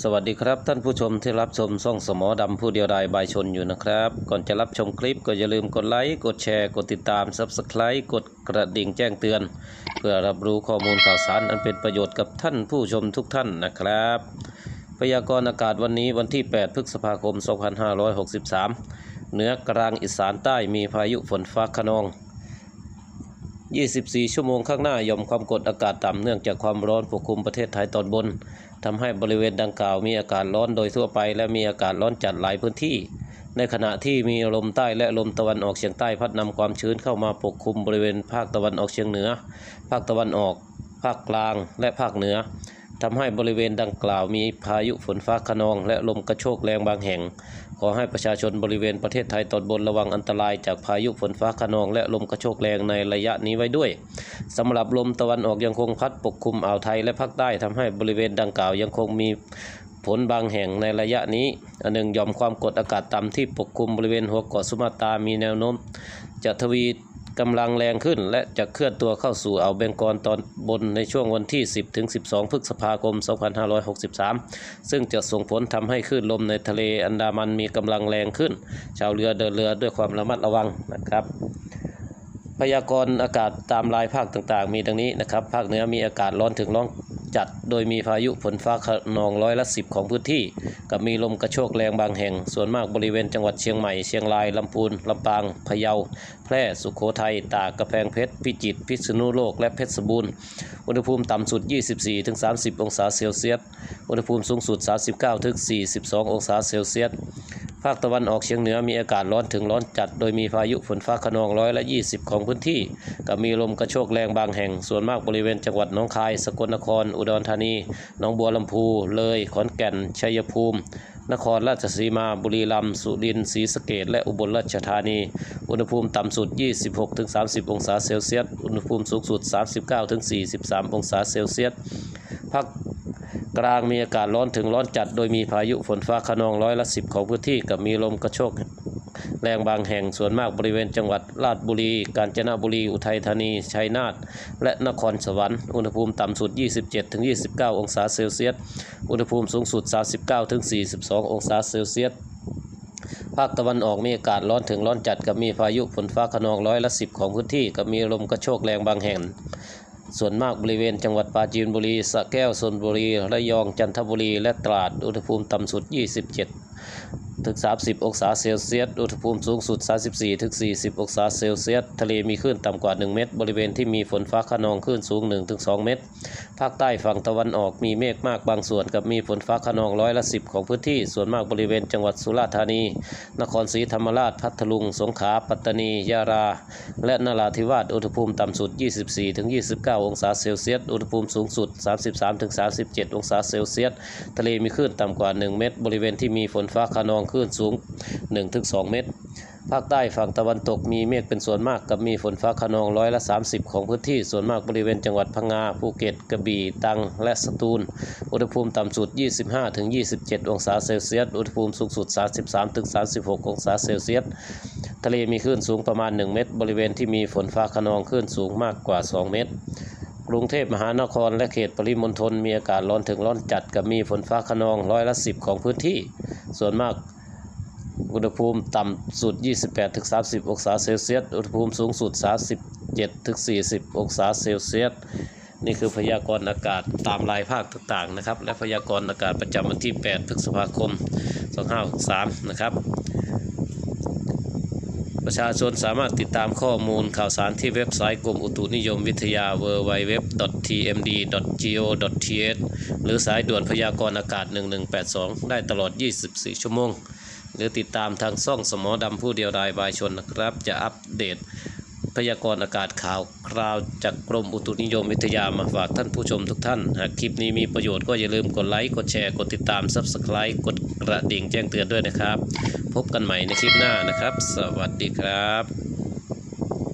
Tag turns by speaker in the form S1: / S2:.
S1: สวัสดีครับท่านผู้ชมที่รับชมช่องสมอดำผู้เดียวดายบายชนอยู่นะครับ ก่อนจะรับชมคลิปก็อย่าลืมกดไลค์กดแชร์กดติดตาม Subscribe กดกระดิ่งแจ้งเตือน เพื่อรับรู้ข้อมูลข่าวสารอันเป็นประโยชน์กับท่านผู้ชมทุกท่านนะครับพยากรณ์อากาศวันนี้วันที่ 8 พฤษภาคม 2563 เหนือกลางอีสานใต้มีพายุฝนฟ้าขนอง 24 ชั่วโมงข้างหน้าย่อมความกดอากาศต่ำเนื่องจากความร้อนปกคลุมประเทศไทยตอนบนทำให้บริเวณดังกล่าวมีอากาศร้อนโดยทั่วไป และมีอากาศร้อนจัดหลายพื้นที่ ในขณะที่มีลมใต้และลมตะวันออกเฉียงใต้พัดนำความชื้นเข้ามาปกคลุมบริเวณภาคตะวันออกเฉียงเหนือ ภาคตะวันออก ภาคกลาง และภาคเหนือ ทำให้บริเวณดังกล่าวมีพายุฝนฟ้าขนอง และลมกระโชกแรงบางแห่ง ขอให้ประชาชนบริเวณประเทศไทยตอนบนระวังอันตรายจากพายุฝนฟ้าขนอง และลมกระโชกแรงในระยะนี้ไว้ด้วยสำหรับลมตะวันออกยังคงพัดปกคลุมอ่าวไทยและภาคใต้ทำให้บริเวณดังกล่าวยังคงมีฝนบางแห่งในระยะนี้อันหนึ่งยอมความกดอากาศต่ำที่ปกคลุมบริเวณหัวเกาะสุมาตรามีแนวโน้มจะทวี กำลังแรงขึ้น และจะเคลื่อนตัวเข้าสู่อ่าวเบงกอลตอนบนในช่วงวันที่ 10 ถึง 12 พฤษภาคม 2563 ซึ่งจะส่งผลทำให้คลื่นลมในทะเลอันดามันมีกำลังแรงขึ้น ชาวเรือเดินเรือด้วยความระมัดระวังนะครับพยากรณ์อากาศตามรายภาคต่างๆ มีดังนี้นะครับ ภาคเหนือมีอากาศร้อนถึงร้อน จัด โดยมีพายุฝนฟ้าขนองร้อยละสิบของพื้นที่ กับมีลมกระโชกแรงบางแห่ง ส่วนมากบริเวณจังหวัดเชียงใหม่ เชียงราย ลำพูน ลำปาง พะเยา แพร่ สุโขทัย ตาก กระแพงเพชร พิจิตร พิษณุโลก และเพชรบูรณ์ อุณหภูมิต่ำสุด 24-30 องศาเซลเซียส อุณหภูมิสูงสุด 39-42 องศาเซลเซียส ภาคตะวันออกเฉียงเหนือมีอากาศร้อนถึงร้อนจัด โดยมีพายุฝนฟ้าขนองร้อยละ 20 ของพื้นที่กับมีลมกระโชกแรงบางแห่ง ส่วนมากบริเวณจังหวัดหนองคาย สกลนคร อุดรธานี หนองบัวลำพู เลย ขอนแก่น ชัยภูมิ นครราชสีมา บุรีรัมย์ สุรินทร์ ศรีสะเกษและอุบลราชธานี อุณหภูมิต่ำสุด 26-30 องศาเซลเซียส อุณหภูมิสูงสุด 39-43 องศาเซลเซียส ภาค กลางมีอากาศร้อนถึงร้อนจัด โดยมีพายุฝนฟ้าขนองร้อยละสิบของพื้นที่กับมีลมกระโชกแรงบางแห่งส่วนมากบริเวณจังหวัดราชบุรี กาญจนบุรี อุทัยธานี ชัยนาท และนครสวรรค์ อุณหภูมิต่ำสุด 27-29 องศาเซลเซียส อุณหภูมิสูงสุด 39-42 องศาเซลเซียสภาคตะวันออกมีอากาศร้อนถึงร้อนจัดกับมีพายุฝนฟ้าขนองร้อยละสิบของพื้นที่กับมีลมกระโชกแรงบางแห่ง ส่วนมากบริเวณจังหวัดปราจีนบุรีสระแก้วชลบุรี ระยองจันทบุรี และตราด อุณหภูมิต่ำสุด 27 ถึง 30 องศาเซลเซียส อุณหภูมิสูงสุด 34 ถึง 40 องศาเซลเซียส ทะเลมีคลื่นต่ำกว่า 1 เมตร บริเวณที่มีฝนฟ้าขนองคลื่นสูง 1 ถึง 2 เมตร ภาคใต้ฝั่งตะวันออกมีเมฆมากบางส่วนกับมีฝนฟ้าขนองร้อยละ 10 ของพื้นที่ ส่วนมากบริเวณจังหวัดสุราษฎร์ธานี นครศรีธรรมราช พัทลุง สงขลา ปัตตานียาราและนราธิวาส อุณหภูมิต่ำสุด 24 ถึง 29 องศาเซลเซียส อุณหภูมิสูงสุด 33 ถึง 37 องศาเซลเซียส ทะเลมีคลื่นต่ำกว่า 1 เมตร บริเวณที่มีฝนฟ้าขนองคลื่นสูง1ถึง2เมตร ภาคใต้ฝั่งตะวันตกมีเมฆเป็นส่วนมากกับมีฝนฟ้าขนองร้อยละ 30 ของพื้นที่ส่วนมากบริเวณจังหวัดพังงาภูเก็ตกระบี่ตรังและสตูล อุณหภูมิต่ำสุด 25ถึง27 องศาเซลเซียสอุณหภูมิสูงสุด 33ถึง36 องศาเซลเซียสทะเลมีคลื่นสูงประมาณ 1 เมตร บริเวณที่มีฝนฟ้าขนองคลื่นสูงมากกว่า 2 เมตรกรุงเทพมหานครและเขตปริมณฑลมีอากาศร้อนถึงร้อนจัดกับมีฝนฟ้าขนองร้อยละ10ของพื้นที่ ส่วนมาก อุณหภูมิต่ำสุด 28-30 องศาเซลเซียส อุณหภูมิสูงสุด 37-40 องศาเซลเซียส นี่คือพยากรณ์อากาศตามรายภาคต่างๆนะครับ และพยากรณ์อากาศประจำวันที่ 8 พฤษภาคม 2563 นะครับ ประชาชนสามารถติดตามข้อมูลข่าวสารที่เว็บไซต์กรมอุตุนิยมวิทยา www.tmd.go.th หรือสายด่วนพยากรณ์อากาศ 1182 ได้ตลอด 24 ชั่วโมง หรือติดตามทางช่องสมอดำผู้เดียวดายบายชนนะครับ จะอัปเดตพยากรณ์อากาศข่าวคราวจากกรมอุตุนิยมวิทยามาฝากท่านผู้ชมทุกท่าน หากคลิปนี้มีประโยชน์ก็อย่าลืมกดไลค์ กดแชร์ กดติดตาม Subscribe กดกระดิ่งแจ้งเตือนด้วยนะครับ พบกันใหม่ในคลิปหน้านะครับ สวัสดีครับ